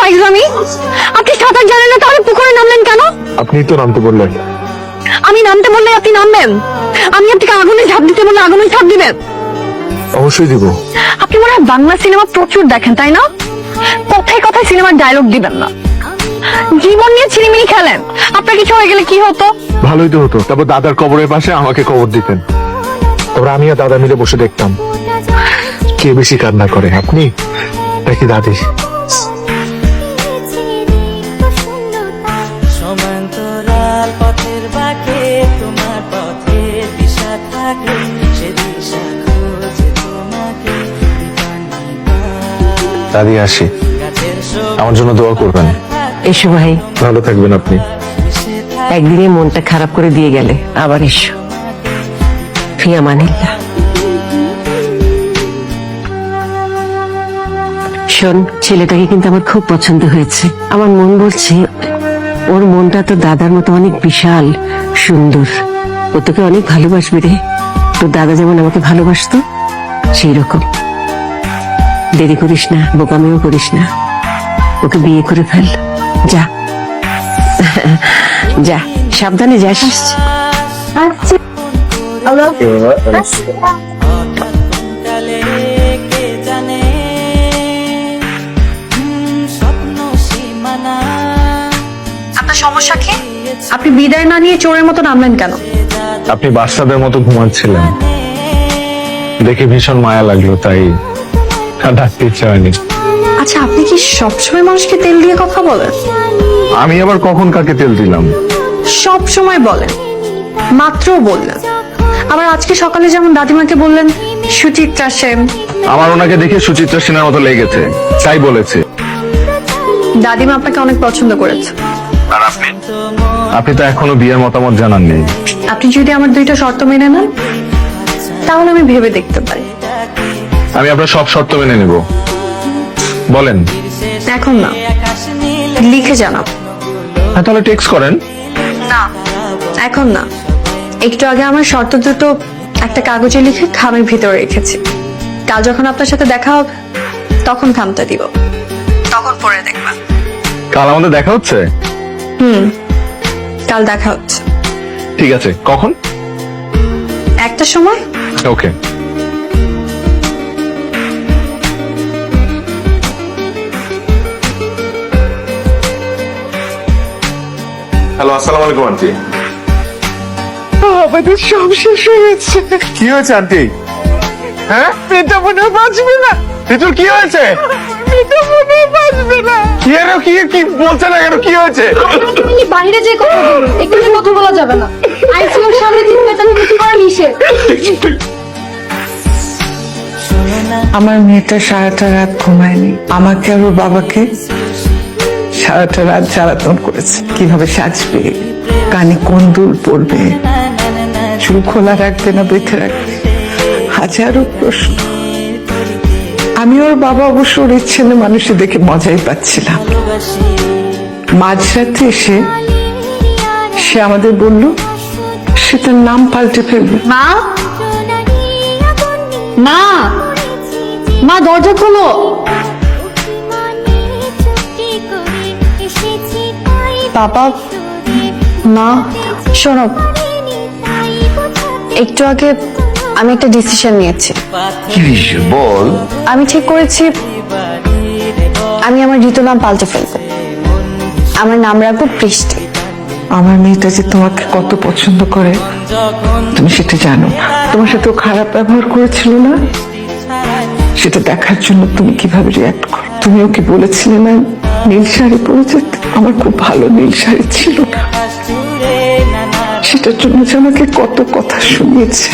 ফাইজলামি? আপনি সাঁতার জানেন না তাহলে পুকুরে নামলেন কেন? আপনি তো নামতে বললেন। আমি নামতে বললে আপনি নামবেন। আমি আপনাকে আগুনে ঝাঁপ দিতে বললে আগুনে ঝাঁপ দিবেন। অবশ্যই দিব। আপনি মনে হয় বাংলা সিনেমা প্রচুর দেখেন তাই না? কথায় কথায় সিনেমার ডায়লগ দিবেন না। জীবন নিয়ে ছিনিমিনি খেলেন। আপনার কিছু হয়ে গেলে কি হতো? ভালোই তো হতো। তারপর দাদার কবরের পাশে আমাকে কবর দিতেন। তারপর আমি আর দাদা মিলে বসে দেখতাম। কে বেশি কান্না করে? আপনি নাকি দাদি? তোমার পথের দিশা থাকে সে দিশা খোঁজে তোমাকে দাদি আসি। আমার জন্য দোয়া করবেন। এসো ভাই। ভালো থাকবেন আপনি। একদিনে মনটা খারাপ করে দিয়ে গেলে আবার এসো। ফিয়া মানিল্লা। শোন ছেলেটাকে কিন্তু আমার খুব পছন্দ হয়েছে। আমার মন বলছে ওর মনটা তো দাদার মতো অনেক বিশাল সুন্দর। ও তোকে অনেক ভালোবাসবে রে। তোর দাদা যেমন আমাকে ভালোবাসতো সেই রকম দেরি করিস না বোকামিও করিস না। ওকে বিয়ে করে ফেল। যা। যা। সাবধানে যাস কালে কে সমস্যা কি? আপনি বিদায় না নিয়ে চোরের মতো নামলেন কেন? আপনি বাচ্চাদের মতো ঘুমাচ্ছিলেন। দেখে ভীষণ মায়া লাগল তাই ডাকতে ইচ্ছা হয়নি। আচ্ছা আপনি কি সবসময় মানুষকে তেল দিয়ে কথা বলেন? আমি আবার কখন কাকে তেল দিলাম? সব সময় বলেন। মাত্র বললেন। আবার আজকে সকালে যেমন দাদিমাকে বললেন সুচিত্রা সেন। আমার ওনাকে দেখে সুচিত্রা সেনের মতো লেগেছে তাই বলেছে। দাদিমা আপনাকে অনেক পছন্দ করেছে। আর আপনি? আপনি তো এখনও বিয়ের মতামত জানাননি আপনি যদি আমার দুইটা শর্ত মেনে নেন তাহলে আমি ভেবে দেখতে পারি। আমি আপনার সব শর্ত মেনে নেব। বলেন। এখন না। লিখে জানাব হ্যাঁ তাহলে টেক্সট করেন। না এখন না। একটু আগে আমার শর্ত দুটো একটা কাগজে লিখে খামের ভিতরে রেখেছি। কাল যখন আপনার সাথে দেখা হবে তখন খামটা দিব। তখন পরে দেখবা। কাল আমাদের দেখা হচ্ছে? হুম। কাল দেখা হচ্ছে। ঠিক আছে কখন? একটা সময়। ওকে। হ্যালো আসসালামু আলাইকুম আন্টি। আমাদের সব শেষ হয়ে গেছে। কি হয়েছে আন্টি? হ্যাঁ? মেয়েটা মনে হয় বাঁচবে না। কি হয়েছে? মেয়েটা বাঁচবে না কি কি কি বলছে না কেন কি হয়েছে? আপনি বাইরে যে কথা বলুন এখানে কথা বলা যাবে না। আইসিইউর সামনে করা নিষেধ। আমার মেয়েটা সারাটা রাত ঘুমায়নি। আমাকে আর ওর বাবাকে সারাটা রাত জ্বালাতন করেছে। কীভাবে সাজবে? কানে কোন দুল পড়বে? চুল খোলা রাখবে না বেঁধে রাখবে? হাজারো প্রশ্ন। আমি ওর বাবা অবশ্য ওর ছেলে মানুষে দেখে মজাই পাচ্ছিলাম। মাঝরাতে এসে সে আমাদের বলল সে তার নাম পাল্টে ফেলবে। মা? মা? মা দরজা খোলো। বাবা মা শোনো একটু আগে আমি একটা ডিসিশন নিয়েছি। বল। আমি ঠিক করেছি আমি আমার ঋতু নাম পাল্টে ফেলব। আমার নাম রাখব বৃষ্টি আমার মেয়েটা যে তোমাকে কত পছন্দ করে তুমি সেটা জানো না। তোমার সাথে খারাপ ব্যবহার করেছিল না? সেটা দেখার জন্য তুমি কীভাবে রিয়াক্ট করো? তুমি ওকে বলেছিলে না নীল শাড়ি পরেছে আমার খুব ভালো নীল শাড়ি ছিল না। সেটার জন্য যে আমাকে কত কথা শুনিয়েছে।